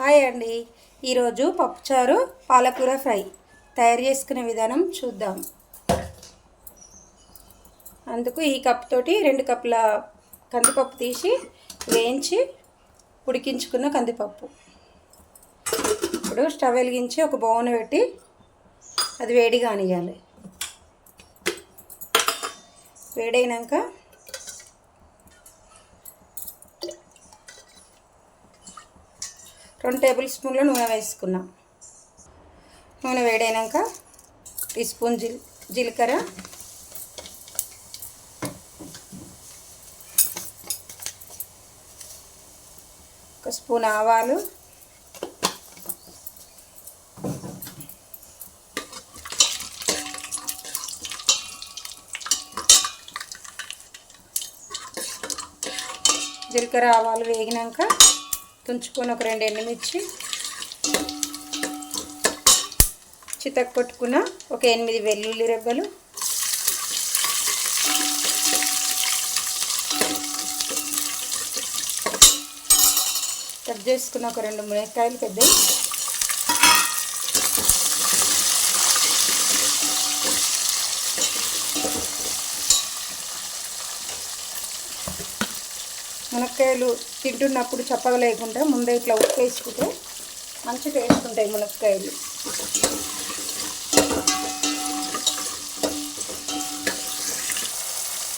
Hi అండి. ఈరోజు పప్పుచారు పాలకూర ఫ్రై. తయారు చేసుకునే విధానం చూద్దాం. అందుకు ఈ కప్ తోటి రెండు కప్పుల కందిపప్పు తీసి వేయించి ఉడికించుకున్న కందిపప్పు. ఇప్పుడు స్టవ్ వెలిగించి ఒక బౌన్ పెట్టి అది వేడి అనియాలి. వేడైనాక రెండు టేబుల్ స్పూన్ల నూనె వేసుకున్నాం. నూనె వేడైనాక టీ స్పూన్ జీల్ జీలకర్ర. ఒక స్పూన్ ఆవాలు. జీలకర్ర ఆవాలు వేగినాక తుంచుకొని ఒక రెండు ఎండుమిర్చి చితక్ కొట్టుకున్న ఒక ఎనిమిది వెల్లుల్లి రెబ్బలు. కట్ చేసుకున్న ఒక రెండు మునక్కాయలు పెద్దవి. మునక్కాయలు తింటున్నప్పుడు చప్పగా లేకుండా ముందే ఇట్లా ఉప్పు వేసుకుంటే మంచి టేస్ట్ ఉంటాయి మునక్కాయలు.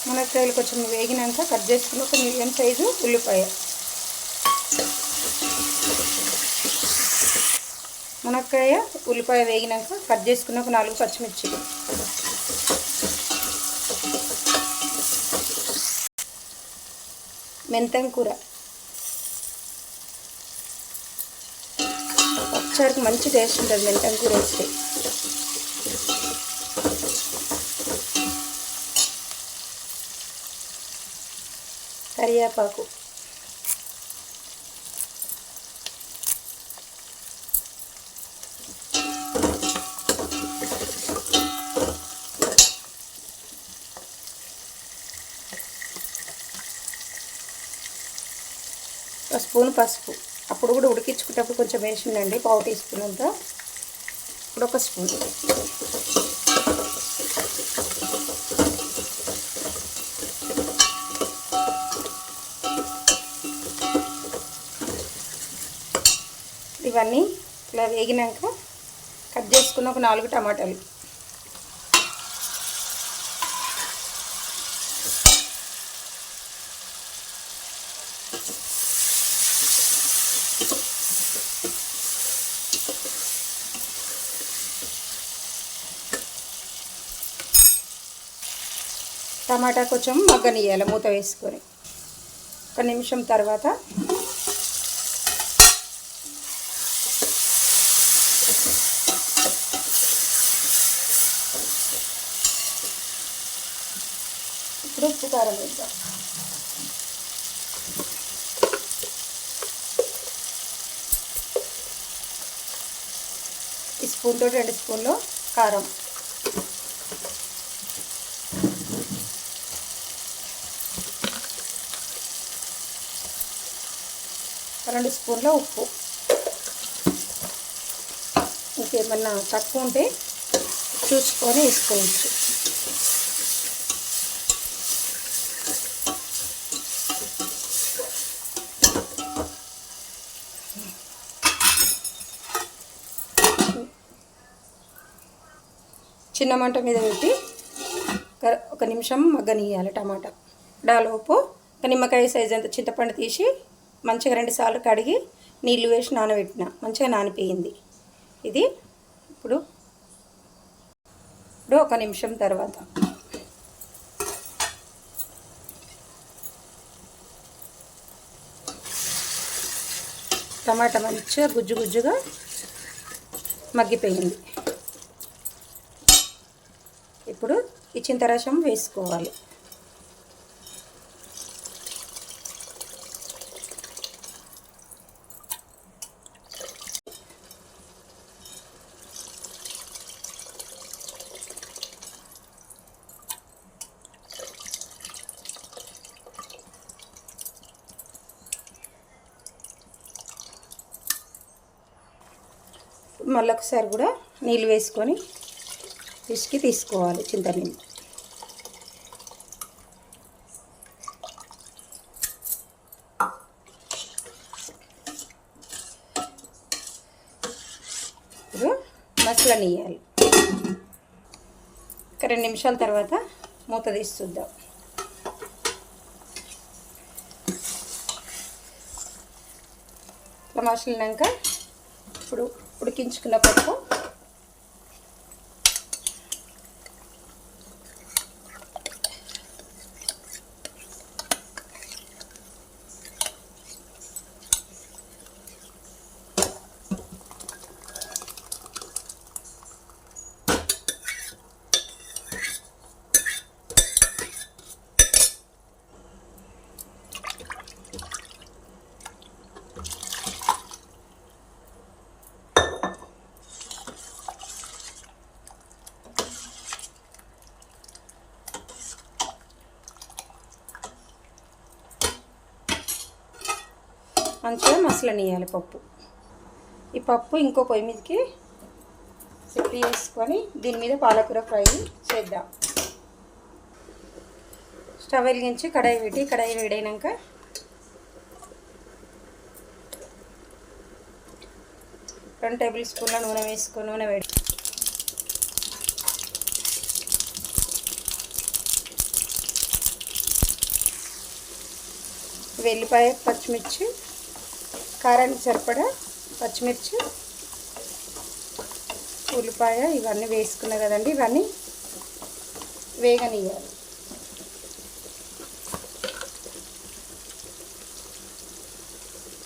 మునక్కాయలు కొంచెం వేగినాక కట్ చేసుకుని ఒక మీడియం సైజు ఉల్లిపాయ. మునక్కాయ ఉల్లిపాయ వేగినాక కట్ చేసుకున్న ఒక నాలుగు పచ్చిమిర్చి. మెంతం కూర. ఒకసారికి మంచి టేస్ట్ ఉంటుంది మెంతం కూర వేస్తే. కరివేపాకు. ఒక స్పూన్ పసుపు. అప్పుడు కూడా ఉడికించుకునేటప్పుడు కొంచెం వేసిందండి పావు టీ స్పూన్ అంతా. ఇప్పుడు ఒక స్పూన్. ఇవన్నీ ఇలా వేగినాక కట్ చేసుకున్న ఒక నాలుగు టమాటాలు. టమాటా కొంచెం మగ్గనియాలి మూత వేసుకొని. ఒక నిమిషం తర్వాత ఇప్పుడు ఉప్పు కారం వేద్దాం. ఈ స్పూన్ రెండు స్పూన్లు కారం. రెండు స్పూన్ల ఉప్పు. ఇంకేమన్నా తక్కువ ఉంటే చూసుకొని వేసుకోవచ్చు. చిన్న మంట మీద పెట్టి ఒక- నిమిషం మగ్గనియాలి టమాటా. డాలోపు ఒక నిమ్మకాయ సైజ్ అంత చింతపండు తీసి మంచిగా రెండు సార్లు కడిగి నీళ్ళు వేసి నానబెట్టిన. మంచిగా నానిపోయింది. ఇది ఇప్పుడు ఇప్పుడు ఒక నిమిషం తర్వాత. టమాటా మంచిగా గుజ్జు గుజ్జుగా మగ్గిపోయింది. ఇప్పుడు ఈ చింతరసం వేసుకోవాలి. మళ్ళీ ఒకసారి కూడా నీళ్ళు వేసుకొని పిసికి తీసుకోవాలి చింతనీళ్ళు ఇప్పుడు మసలనియాలి. ఒక రెండు నిమిషాల తర్వాత మూత తీసి చూద్దాం. ఇట్లా మసలినాక ఇప్పుడు ఉడికించుకున్న పప్పు. మంచిగా మసలనియాలి పప్పు. ఈ పప్పు ఇంకో పొయ్యి మీదకి సెట్ చేసుకొని దీని మీద పాలకూర ఫ్రై చేద్దాం. స్టవ్ వెలిగించి కడాయి పెట్టి కడాయి వేడైనాక రెండు టేబుల్ స్పూన్ల నూనె వేసుకొని నూనె వేడి వెల్లిపాయ పచ్చిమిర్చి కారానికి సరిపడా పచ్చిమిర్చి ఉల్లిపాయ ఇవన్నీ వేసుకున్నా కదండి. ఇవన్నీ వేగనియాలి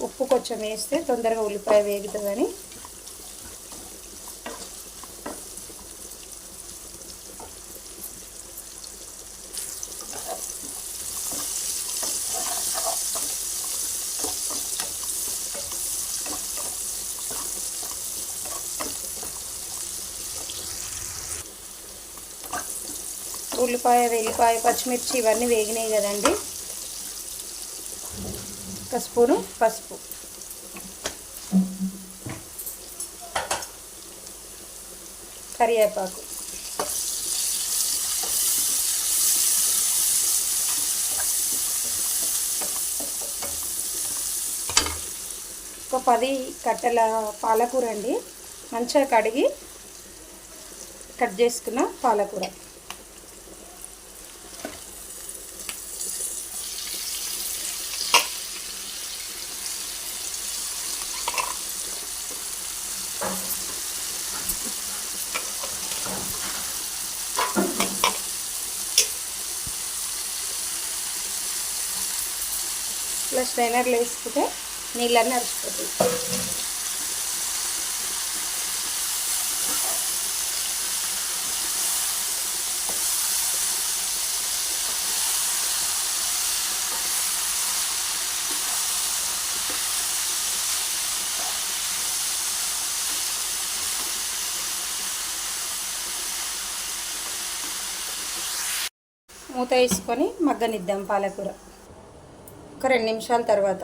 ఉప్పు కొంచెం వేస్తే తొందరగా ఉల్లిపాయ వేగుతుందని ఉల్లిపాయ వెల్లిపాయ పచ్చిమిర్చి ఇవన్నీ వేగినాయి కదండి. ఒక స్పూను పసుపు. కరివేపాకు. ఒక పది కట్టెల పాలకూర అండి. మంచిగా కడిగి కట్ చేసుకున్న పాలకూర. స్ట్రైనర్లో వేసుకుంటే నీళ్ళన్నీ అరిచిపోతాయి మూత వేసుకొని మగ్గనిద్దాం పాలకూర. ఒక రెండు నిమిషాల తర్వాత.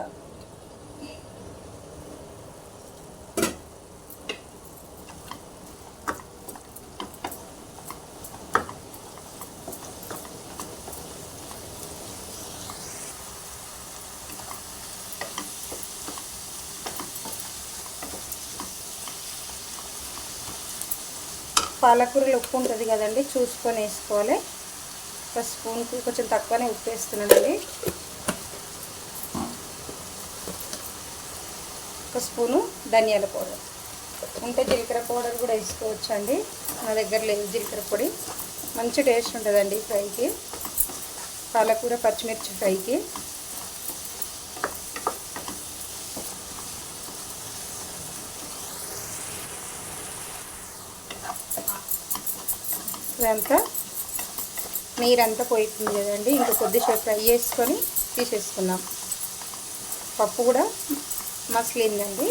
పాలకూరలో ఉప్పు ఉంటుంది కదండి చూసుకొని వేసుకోవాలి. ఒక స్పూన్కి కొంచెం తక్కువనే ఉప్పు వేస్తున్నానండి. ఒక స్పూను ధనియాల పౌడర్. ఉంటే జీలకర్ర పౌడర్ కూడా వేసుకోవచ్చు అండి నా దగ్గర లేదు జీలకర్ర పొడి. మంచి టేస్ట్ ఉంటుందండి ఫ్రైకి. పాలకూర పచ్చిమిర్చి ఫ్రైకి. ఇదంతా నీరంతా పోయితుంది కదండి. ఇంకా కొద్దిసేపు ఫ్రై చేసుకొని తీసేసుకున్నాం పప్పు కూడా మసలిందండి.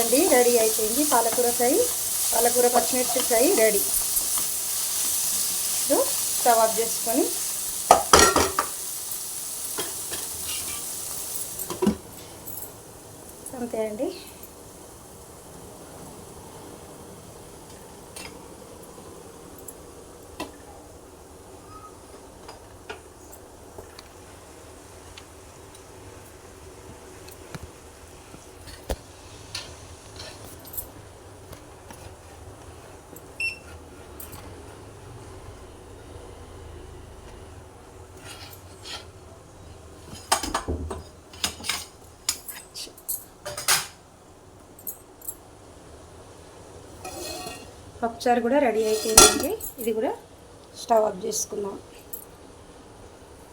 అండి రెడీ అయిపోయింది. పాలకూర ఫ్రై పాలకూర పచ్చిమిర్చి ఫ్రై రెడీ. స్టవ్ ఆఫ్ చేసుకొని అంతే అండి. పప్పుచారు కూడా రెడీ అయిపోయిందండి. ఇది కూడా స్టవ్ ఆఫ్ చేసుకుందాం.